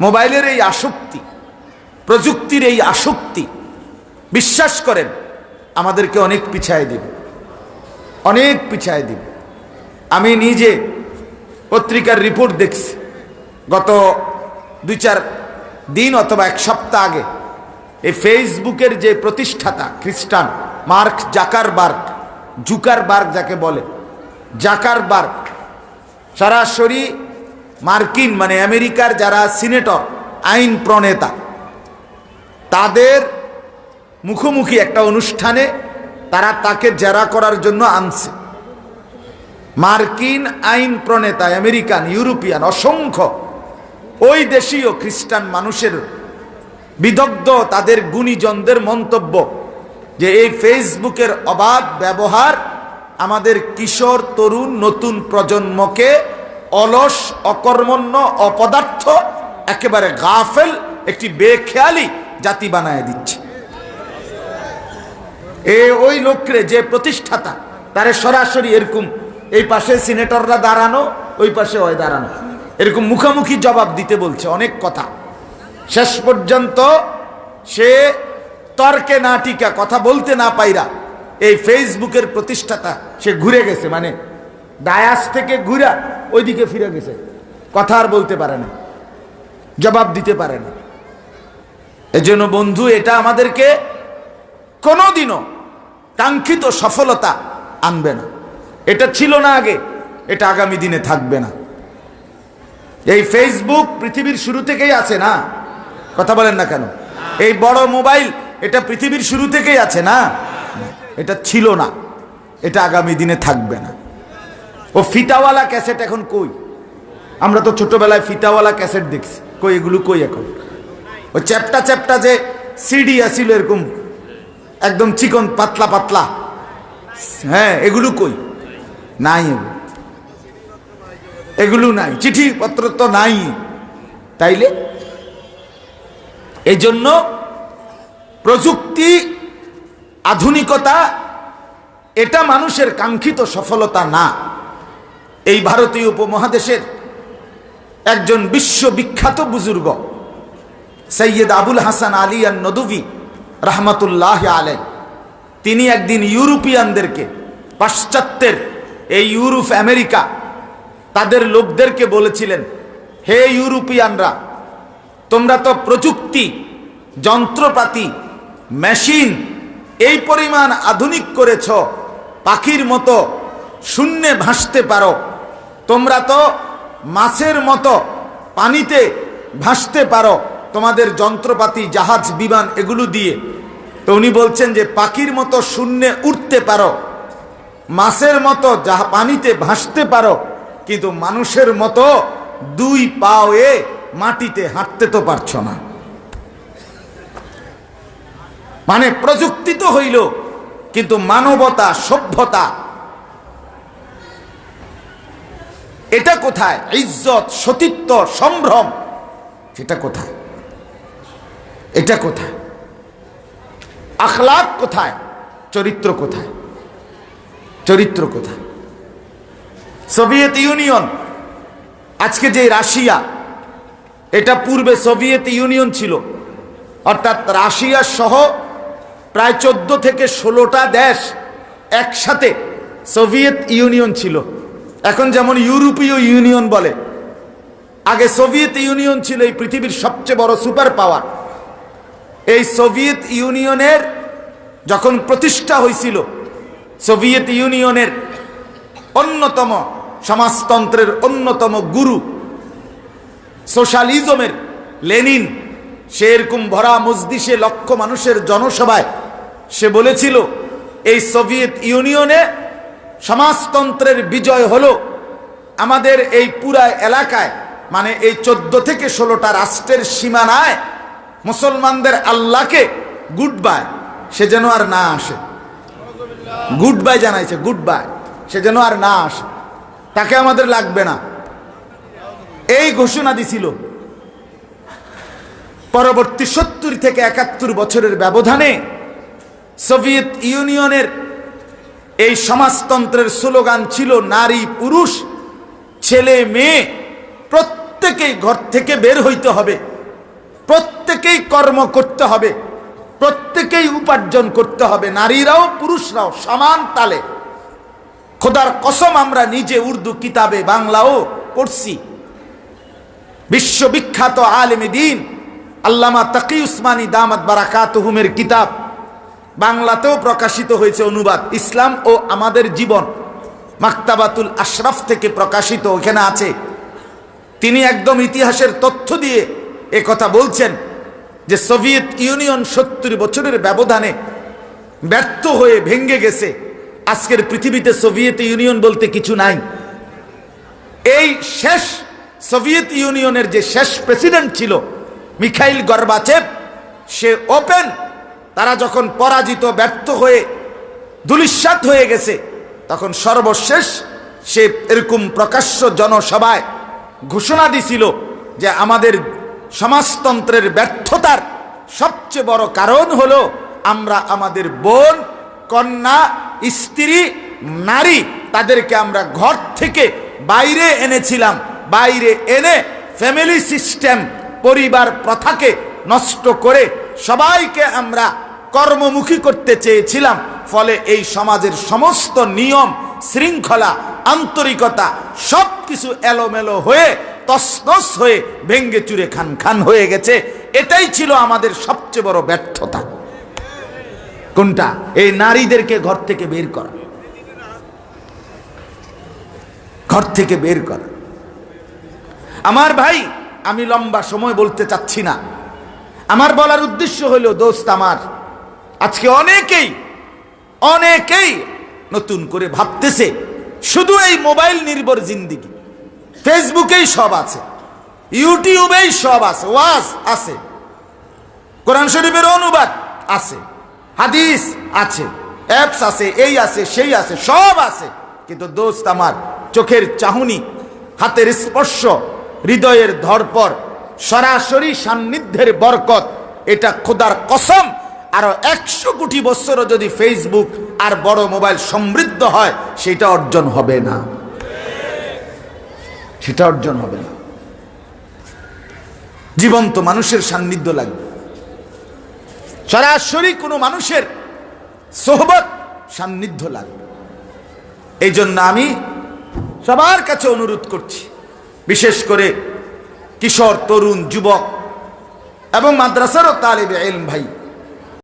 মোবাইলের এই আসক্তি, প্রযুক্তির এই আসক্তি, বিশ্বাস করেন, আমাদেরকে অনেক পিছায় দিবে। অনেক পিছায় দিবে। আমি নিজে পত্রিকার রিপোর্ট দেখছি। গত দুই চার দিন অথবা এক সপ্তাহ আগে এই ফেসবুকের যে প্রতিষ্ঠাতা খ্রিস্টান মার্ক জাকারবার্গ, জুকারবার্গ যাকে বলে, জাকারবার্গ, সরাসরি মার্কিন মানে আমেরিকার যারা সিনেটর, আইন প্রণেতা, তাদের মুখোমুখি একটা অনুষ্ঠানে তারা তাকে জেরা করার জন্য আনছে। মার্কিন আইন প্রণেতা, আমেরিকান, ইউরোপিয়ান, অসংখ্য, ওই দেশীয় খ্রিস্টান মানুষের বিদগ্ধ, তাদের গুণীজনদের মন্তব্য যে এই ফেসবুকের অবাধ ব্যবহার আমাদের কিশোর, তরুণ, নতুন প্রজন্মকে অলস, অকর্মণ্য, অপদার্থ, একেবারে গাফেল, একটি বেখেয়ালি জাতি বানায় দিচ্ছে। এ ওই লোকরে যে প্রতিষ্ঠাতা, তারে সরাসরি এরকম এই পাশে সিনেটররা দাঁড়ানো, ওই পাশে ওই দাঁড়ানো। এরকম মুখামুখি জবাব দিতে বলছে অনেক কথা। শেষ পর্যন্ত সে তর্কে না টিকা, কথা বলতে না পাইরা এই ফেসবুকের প্রতিষ্ঠাতা, সে ঘুরে গেছে। মানে ডায়াস থেকে ঘুরা ওইদিকে ফিরে গেছে। কথা আর বলতে পারে না, জবাব দিতে পারে না। এজন্য বন্ধু, এটা আমাদেরকে কোনোদিনও কাঙ্ক্ষিত সফলতা আনবে না। এটা ছিল না আগে, এটা আগামী দিনে থাকবে না। এই ফেসবুক পৃথিবীর শুরু থেকেই আছে না? কথা বলেন না কেন? এই বড় মোবাইল, এটা পৃথিবীর শুরু থেকেই আছে না? এটা ছিল না, এটা আগামী দিনে থাকবে না। ও ফিতাওয়ালা ক্যাসেট এখন কই? আমরা তো ছোটবেলায় ফিতাওয়ালা ক্যাসেট দেখছি। কই, এগুলো কই এখন? ওই চ্যাপটা চ্যাপটা যে সিডি আসিল এরকম, একদম চিকন, পাতলা পাতলা। হ্যাঁ এগুলো কই? নাই। এগুলো। নাই চিঠি পত্র তো নাই। তাইলে? এই জন্য প্রযুক্তি, আধুনিকতা, এটা মানুষের কাঙ্ক্ষিত সফলতা না। এই ভারতীয় উপমহাদেশের একজন বিশ্ববিখ্যাত বুজুর্গ, সৈয়দ আবুল হাসান আলী আর নদুভি রহমতুল্লাহ আলে তিনি একদিন ইউরোপিয়ানদেরকে, পাশ্চাত্যের এই ইউরোপ আমেরিকা, তাদের লোকদেরকে বলেছিলেন, হে ইউরোপিয়ানরা, তোমরা তো প্রযুক্তি, যন্ত্রপাতি, মেশিন, এই পরিমাণ আধুনিক করেছ, পাখির মতো শূন্যে ভাসতে পারো। তোমরা তো মাছের মতো পানিতে ভাসতে পারো। তোমাদের যন্ত্রপাতি, জাহাজ, বিমান এগুলো দিয়ে। তো উনি বলছেন যে, পাখির মতো শূন্যে উঠতে পারো। মাছের মতো যাহা পানিতে ভাসতে পারো, কিন্তু মানুষের মতো দুই পাও এ মাটিতে হাঁটতে তো পারছ না। মানে প্রযুক্তি তো হইল, কিন্তু মানবতা, সভ্যতা এটা কোথায়? ইজ্জত, সতীত্ব, সম্ভ্রম। সেটা কোথায়? এটা কোথায়? আখলাক কোথায়? চরিত্র কোথায়? চরিত্র কোথায়? Soviet Union. আজকে যে রাশিয়া, এটা পূর্বে সোভিয়েত ইউনিয়ন ছিল। অর্থাৎ রাশিয়া সহ প্রায় চোদ্দ থেকে ষোলোটা দেশ একসাথে সোভিয়েত ইউনিয়ন ছিল। এখন যেমন ইউরোপীয় ইউনিয়ন বলে, আগে সোভিয়েত ইউনিয়ন ছিল এই পৃথিবীর সবচেয়ে বড় সুপার পাওয়ার। এই সোভিয়েত ইউনিয়নের যখন প্রতিষ্ঠা হয়েছিল, সোভিয়েত ইউনিয়নের অন্যতম সমাজতন্ত্রের অন্যতম গুরু সোশ্যালিজমের লেনিন, সে এরকম ভরা মজদিসে লক্ষ মানুষের জনসভায় সে বলেছিল, এই সোভিয়েত ইউনিয়নে সমাজতন্ত্রের বিজয় হলো আমাদের এই পুরা এলাকায় মানে এই চোদ্দ থেকে ষোলোটা রাষ্ট্রের সীমানায় মুসলমানদের আল্লাহকে গুড বাই সে যেন আর না আসে। গুড বাই জানাইছে গুড বাই সে যেন আর না আসে। তাকে আমাদের লাগবে না। এই ঘোষণা দিছিল। পরবর্তী সত্তর থেকে একাত্তর বছরের ব্যবধানে সোভিয়েত ইউনিয়নের এই সমাজতন্ত্রের স্লোগান ছিল, নারী, পুরুষ, ছেলে, মেয়ে, প্রত্যেকেই ঘর থেকে বের হইতে হবে। প্রত্যেকেই কর্ম করতে হবে। প্রত্যেকেই উপার্জন করতে হবে। নারীরাও, পুরুষরাও সমান তালে। খোদার কসম আমরা নিজে উর্দু কিতাবে, বাংলাও পড়ছি। বিশ্ববিখ্যাত আলেমী দিন, আল্লামা তাকি উসমানী দামাত বারাকাতহুমের কিতাব। বাংলাতেও প্রকাশিত হয়েছে অনুবাদ। ইসলাম ও আমাদের জীবন মাক্তাবাতুল আশরাফ থেকে প্রকাশিত ওখানে আছে। তিনি একদম ইতিহাসের তথ্য দিয়ে এ কথা বলছেন যে সোভিয়েত ইউনিয়ন সত্তর বছরের ব্যবধানে ব্যর্থ হয়ে ভেঙ্গে গেছে। আজকের পৃথিবীতে সোভিয়েত ইউনিয়ন বলতে কিছু নাই। এই শেষ সোভিয়েত ইউনিয়নের যে শেষ প্রেসিডেন্ট ছিল মিখাইল গর্বাচেভ, সে ওপেন তারা যখন পরাজিত, ব্যর্থ হয়ে দুলিশ্বাত হয়ে গেছে, তখন সর্বশেষ সে এরকম প্রকাশ্য জনসভায় ঘোষণা দিছিল যে আমাদের সমাজতন্ত্রের ব্যর্থতার সবচেয়ে বড় কারণ হলো আমরা আমাদের বোন, কন্যা, স্ত্রী, নারী তাদেরকে আমরা ঘর থেকে বাইরে এনেছিলাম। বাইরে এনে ফ্যামিলি সিস্টেম, পরিবার প্রথাকে নষ্ট করে সবাইকে আমরা কর্মমুখী করতে চেয়েছিলাম, ফলে এই সমাজের সমস্ত নিয়ম, শৃঙ্খলা, আন্তরিকতা সব কিছু এলোমেলো হয়ে, তসনস হয়ে ভেঙ্গে চুরে খান খান হয়ে গেছে। এটাই ছিল আমাদের সবচেয়ে বড় ব্যর্থতা। কোনটা? এই নারীদেরকে ঘর থেকে বের করা। ঘর থেকে বের করা। আমার ভাই, আমি লম্বা সময় বলতে চাচ্ছি না। আমার বলার উদ্দেশ্য হলো, দোস্ত আমার আজকে অনেকেই অনেকেই নতুন করে ভাবতেছে, শুধু এই মোবাইল নির্ভর জিন্দিগি। ফেসবুকেই সব আছে, ইউটিউবেই সব আছে, ওয়াজ আছে, কোরআন শরীফের অনুবাদ আছে, হাদিস আছে, অ্যাপস আছে, এই আছে, সেই আছে, সব আছে। কিন্তু দোস্ত আমার, চোখের চাহুনি, হাতের স্পর্শ, হৃদয়ের ধরপর, সরাসরি সান্নিধ্যের বরকত, এটা খোদার কসম। আরও একশো কোটি বছরও যদি ফেসবুক আর বড় মোবাইল সমৃদ্ধ হয়, সেটা অর্জন হবে না। সেটা অর্জন হবে না। জীবন্ত মানুষের সান্নিধ্য লাগবে। সরাসরি কোনো মানুষের সোহবত সান্নিধ্য লাগবে। এই জন্য আমি সবার কাছে অনুরোধ করছি, বিশেষ করে কিশোর, তরুণ, যুবক এবং মাদ্রাসারও তালেবে এলম ভাই